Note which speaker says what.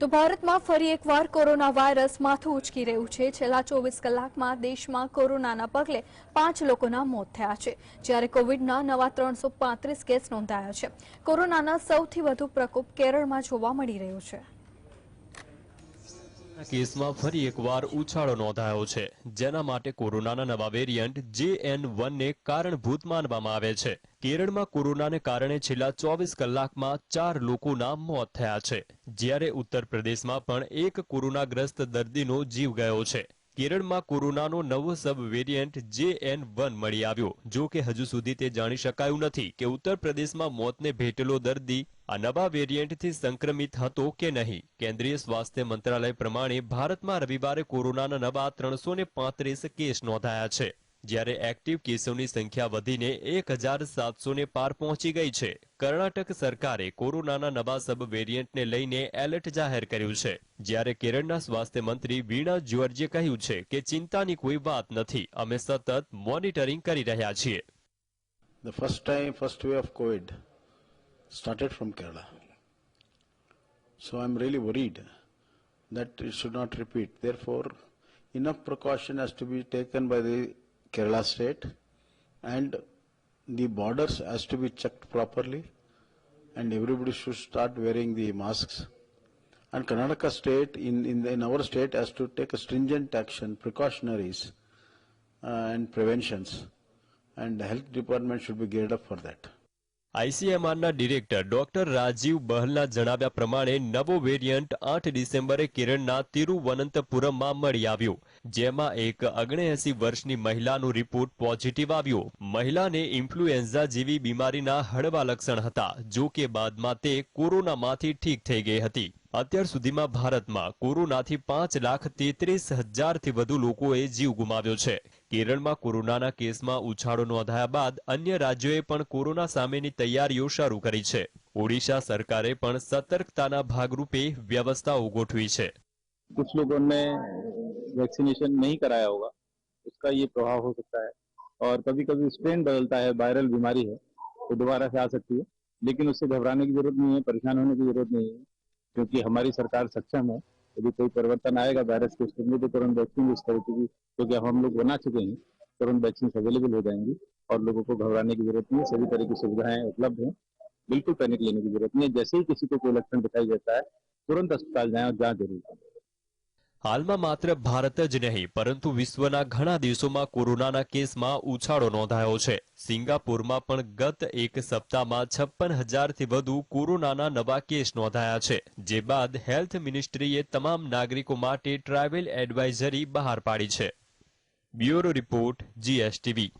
Speaker 1: તો ભારતમાં ફરી એકવાર કોરોના વાયરસ માથું ઉચકી રહ્યું છે. છેલ્લા ચોવીસ કલાકમાં દેશમાં કોરોનાના પગલે પાંચ લોકોના મોત થયા છે, જ્યારે કોવિડના નવા ત્રણસો કેસ નોંધાયા છે. કોરોનાના સૌથી વધુ પ્રકોપ કેરળમાં જોવા મળી રહ્યો છે.
Speaker 2: કેસમાં ફરી એકવાર ઉછાળો નોંધાયો છે, જેના માટે કોરોનાના નવા વેરિયન્ટ જે એન વનને કારણભૂત માનવામાં આવે છે. કેરળમાં કોરોનાને કારણે છેલ્લા ચોવીસ કલાકમાં ચાર લોકોના મોત થયા છે. જ્યારે ઉત્તર પ્રદેશમાં પણ એક કોરોનાગ્રસ્ત દર્દીનો જીવ ગયો છે. કેરળમાં કોરોનાનો નવો સબ વેરિયન્ટ જે એન વન મળી આવ્યો. જો કે હજુ સુધી તે જાણી શકાયું નથી કે ઉત્તર પ્રદેશમાં મોતને ભેટેલો દર્દી આ નવા વેરિયન્ટથી સંક્રમિત હતો કે નહીં? કેન્દ્રીય સ્વાસ્થ્ય મંત્રાલય પ્રમાણે ભારતમાં રવિવારે કોરોનાના નવા ત્રણસો પાંત્રીસ કેસ નોંધાયા છે જ્યારે એક્ટિવ કેસોની સંખ્યા વધીને એક હજાર સાતસો પાર પહોંચી ગઈ છે. કર્ણાટક સરકારે કોરોનાના નવા સબ વેરિયન્ટને લઈને એલર્ટ જાહેર કર્યું છે જ્યારે કેરળના સ્વાસ્થ્ય મંત્રી વીણા જ્યોર્જે કહ્યું છે કે ચિંતાની કોઈ વાત નથી અમે સતત મોનિટરિંગ કરી રહ્યા છીએ.
Speaker 3: The first time, first wave of COVID. Started from Kerala. So I'm really worried that it should not repeat. Therefore, enough precaution has to be taken by the Kerala state and the borders has to be checked properly and everybody should start wearing the masks. And Karnataka state, in, in, in our state, has to take a stringent action, precautionaries uh, and preventions. And the health department should be geared up for that.
Speaker 2: આઈસીએમઆરના director doctor Rajiv બહલના જણાવ્યા પ્રમાણે નવો variant આઠ ડિસેમ્બરે કેરળના તિરુવનંતપુરમમાં મળી આવ્યો, જેમાં એક અગણેએસી વર્ષની મહિલાનો રિપોર્ટ પોઝિટિવ આવ્યો. મહિલાને ઇન્ફ્લુએન્ઝા જેવી બીમારીના હળવા લક્ષણ હતા, જો કે બાદમાં તે કોરોનામાંથી ઠીક થઈ ગઈ હતી. અત્યાર સુધીમાં ભારતમાં કોરોનાથી પાંચ લાખ તેત્રીસ હજારથી વધુ લોકોએ જીવ ગુમાવ્યો છે. કેરળમાં કોરોનાના કેસમાં ઉછાળો નોંધાયા બાદ અન્ય રાજ્યોએ પણ કોરોના સામેની તૈયારીઓ શરૂ કરી છે ઓડિશા સરકારે પણ સતર્કતાના ભાગરૂપે વ્યવસ્થાઓ ગોઠવી છે
Speaker 4: कुछ लोगों ने वैक्सीनेशन नहीं कराया होगा उसका ये प्रभाव हो सकता है और कभी कभी स्ट्रेन बदलता है वायरल बीमारी है तो दोबारा से आ सकती है लेकिन उससे घबराने की जरूरत नहीं है परेशान होने की जरूरत नहीं है क्योंकि हमारी सरकार सक्षम है यदि कोई परिवर्तन आएगा वायरस के स्थिति में तो तुरंत वैक्सीन यूज़ की क्योंकि हम लोग बना चुके हैं, तुरंत वैक्सीन अवेलेबल हो जाएँगी और लोगों को घबराने की ज़रूरत नहीं है, सभी तरह की सुविधाएँ उपलब्ध हैं। बिल्कुल पैनिक लेने की ज़रूरत नहीं है। जैसे ही किसी को कोई लक्षण दिखाई देता है, तुरंत अस्पताल जाए और जाँच ज़रूर करें।
Speaker 2: હાલમાં માત્ર ભારત જ નહીં, પરંતુ વિશ્વના ઘણા દેશોમાં કોરોનાના કેસમાં ઉછાળો નોંધાયો છે. સિંગાપુરમાં પણ ગત એક સપ્તાહમાં છપ્પન હજારથી વધુ કોરોનાના નવા કેસ નોંધાયા છે, જે બાદ હેલ્થ મિનિસ્ટ્રીએ તમામ નાગરિકો માટે ટ્રાવેલ એડવાઇઝરી બહાર પાડી છે. Bureau report, GSTV.